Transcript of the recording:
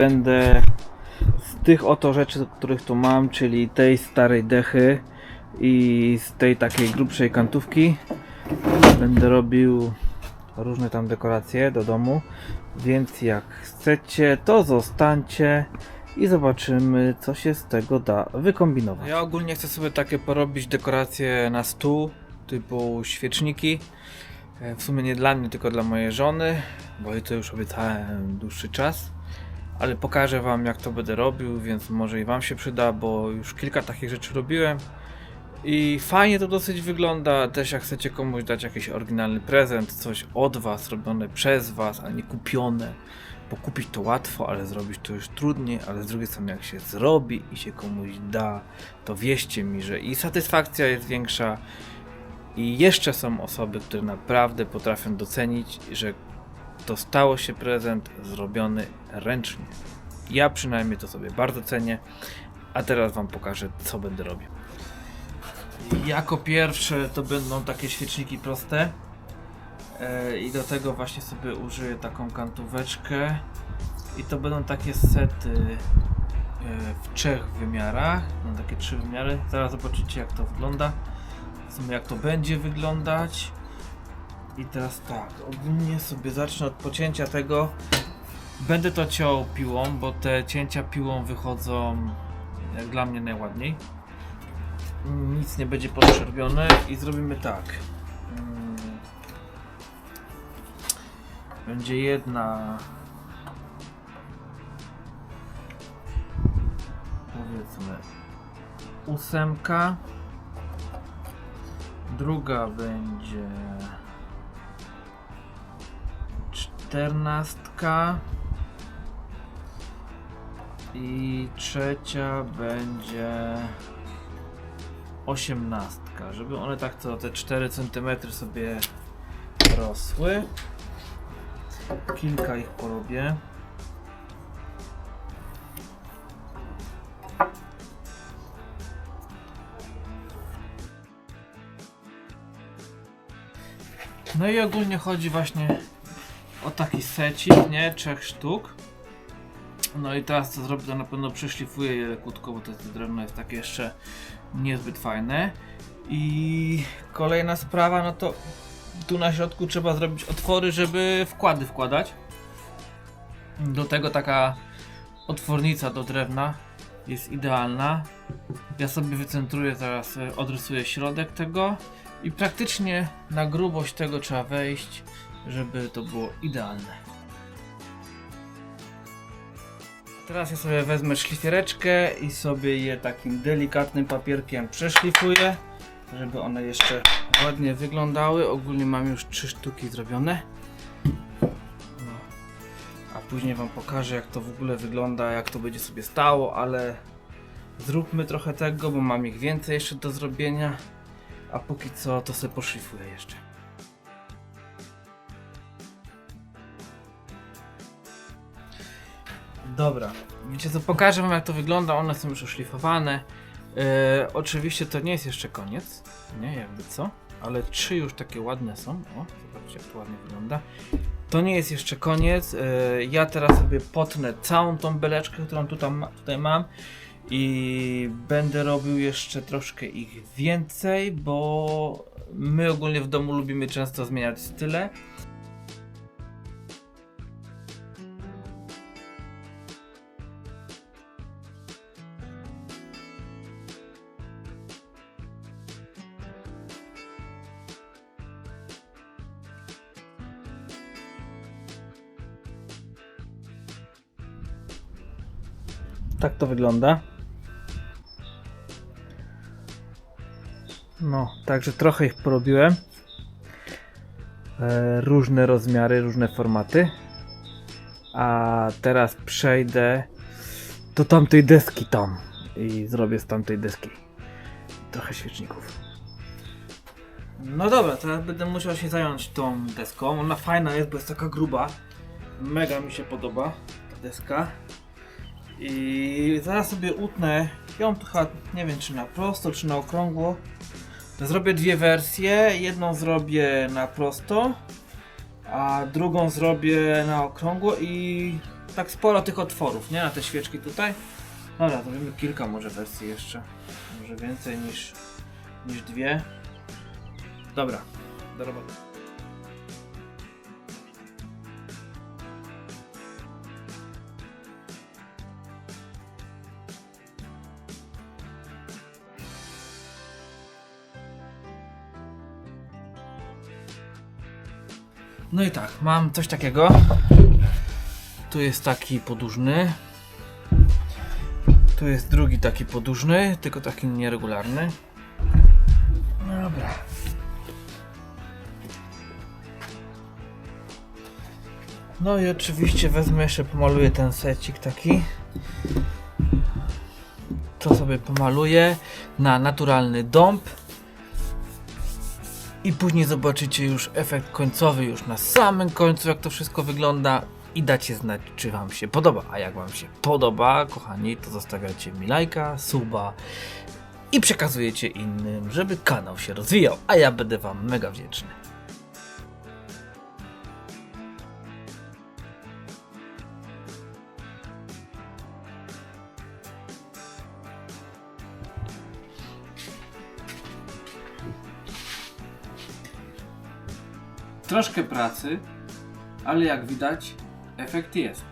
Będę z tych oto rzeczy, których tu mam, czyli tej starej dechy i z tej takiej grubszej kantówki będę robił różne tam dekoracje do domu, więc jak chcecie, to zostańcie i zobaczymy, co się z tego da wykombinować. Ja ogólnie chcę sobie takie porobić dekoracje na stół, typu świeczniki. E, W sumie nie dla mnie, tylko dla mojej żony, bo jej to już obiecałem dłuższy czas. Ale pokażę wam jak to będę robił, więc może i wam się przyda, bo już kilka takich rzeczy robiłem. I fajnie to dosyć wygląda. Też jak chcecie komuś dać jakiś oryginalny prezent, coś od was, robione przez was, a nie kupione. Bo kupić to łatwo, ale zrobić to już trudniej, ale z drugiej strony jak się zrobi i się komuś da, to wierzcie mi, że i satysfakcja jest większa i jeszcze są osoby, które naprawdę potrafią docenić, że dostało się prezent zrobiony ręcznie. Ja przynajmniej to sobie bardzo cenię, a teraz Wam pokażę, co będę robił. Jako pierwsze to będą takie świeczniki proste. E, I do tego właśnie sobie użyję taką kantóweczkę. I to będą takie sety e, w trzech wymiarach. No, takie trzy wymiary. Zaraz zobaczycie jak to wygląda. W sumie jak to będzie wyglądać. I teraz tak, ogólnie sobie zacznę od pocięcia tego. Będę to ciął piłą, bo te cięcia piłą wychodzą jak dla mnie najładniej. Nic nie będzie podszczerbione i zrobimy tak. Mm. Będzie jedna powiedzmy ósemka druga będzie czternastka i trzecia będzie osiemnastka, żeby one tak co te 4 cm sobie rosły. Kilka ich porobię. No i ogólnie chodzi właśnie o taki secik, nie? Trzech sztuk. No i teraz co zrobię, to na pewno przeszlifuję je krótko, bo to to drewno jest takie jeszcze niezbyt fajne. I kolejna sprawa, no to tu na środku trzeba zrobić otwory, żeby wkłady wkładać. Do tego taka otwornica do drewna jest idealna. Ja sobie wycentruję teraz, e, odrysuję środek tego i praktycznie na grubość tego trzeba wejść, żeby to było idealne. Teraz ja sobie wezmę szlifiereczkę i sobie je takim delikatnym papierkiem przeszlifuję, żeby one jeszcze ładnie wyglądały. Ogólnie mam już trzy sztuki zrobione. No. A później wam pokażę jak to w ogóle wygląda, jak to będzie sobie stało, ale zróbmy trochę tego, bo mam ich więcej jeszcze do zrobienia. A póki co to sobie poszlifuję jeszcze. Dobra, wiecie co, pokażę wam jak to wygląda, one są już oszlifowane. E, oczywiście to nie jest jeszcze koniec, nie jakby co, ale trzy już takie ładne są. O, zobaczcie jak to ładnie wygląda. To nie jest jeszcze koniec, e, ja teraz sobie potnę całą tą beleczkę, którą tutaj, ma, tutaj mam i będę robił jeszcze troszkę ich więcej, bo my ogólnie w domu lubimy często zmieniać style. Tak to wygląda. No, także trochę ich porobiłem. E, różne rozmiary, różne formaty. A teraz przejdę do tamtej deski tam i zrobię z tamtej deski trochę świeczników. No dobra, teraz będę musiał się zająć tą deską. Ona fajna jest, bo jest taka gruba. Mega mi się podoba ta deska. I zaraz sobie utnę ją trochę, nie wiem czy na prosto, czy na okrągło. Zrobię dwie wersje. Jedną zrobię na prosto, a drugą zrobię na okrągło i tak sporo tych otworów, nie? Na te świeczki tutaj. Dobra, zrobimy kilka może wersji jeszcze. Może więcej niż, niż dwie. Dobra, do roboty. No i tak, mam coś takiego. Tu jest taki podłużny. Tu jest drugi taki podłużny, tylko taki nieregularny. Dobra. No i oczywiście wezmę jeszcze, pomaluję ten secik taki. To sobie pomaluję na naturalny dąb. I później zobaczycie już efekt końcowy, już na samym końcu, jak to wszystko wygląda. I dacie znać, czy Wam się podoba. A jak Wam się podoba, kochani, to zostawiacie mi lajka, suba i przekazujecie innym, żeby kanał się rozwijał. A ja będę Wam mega wdzięczny. Troszkę pracy, ale jak widać, efekt jest.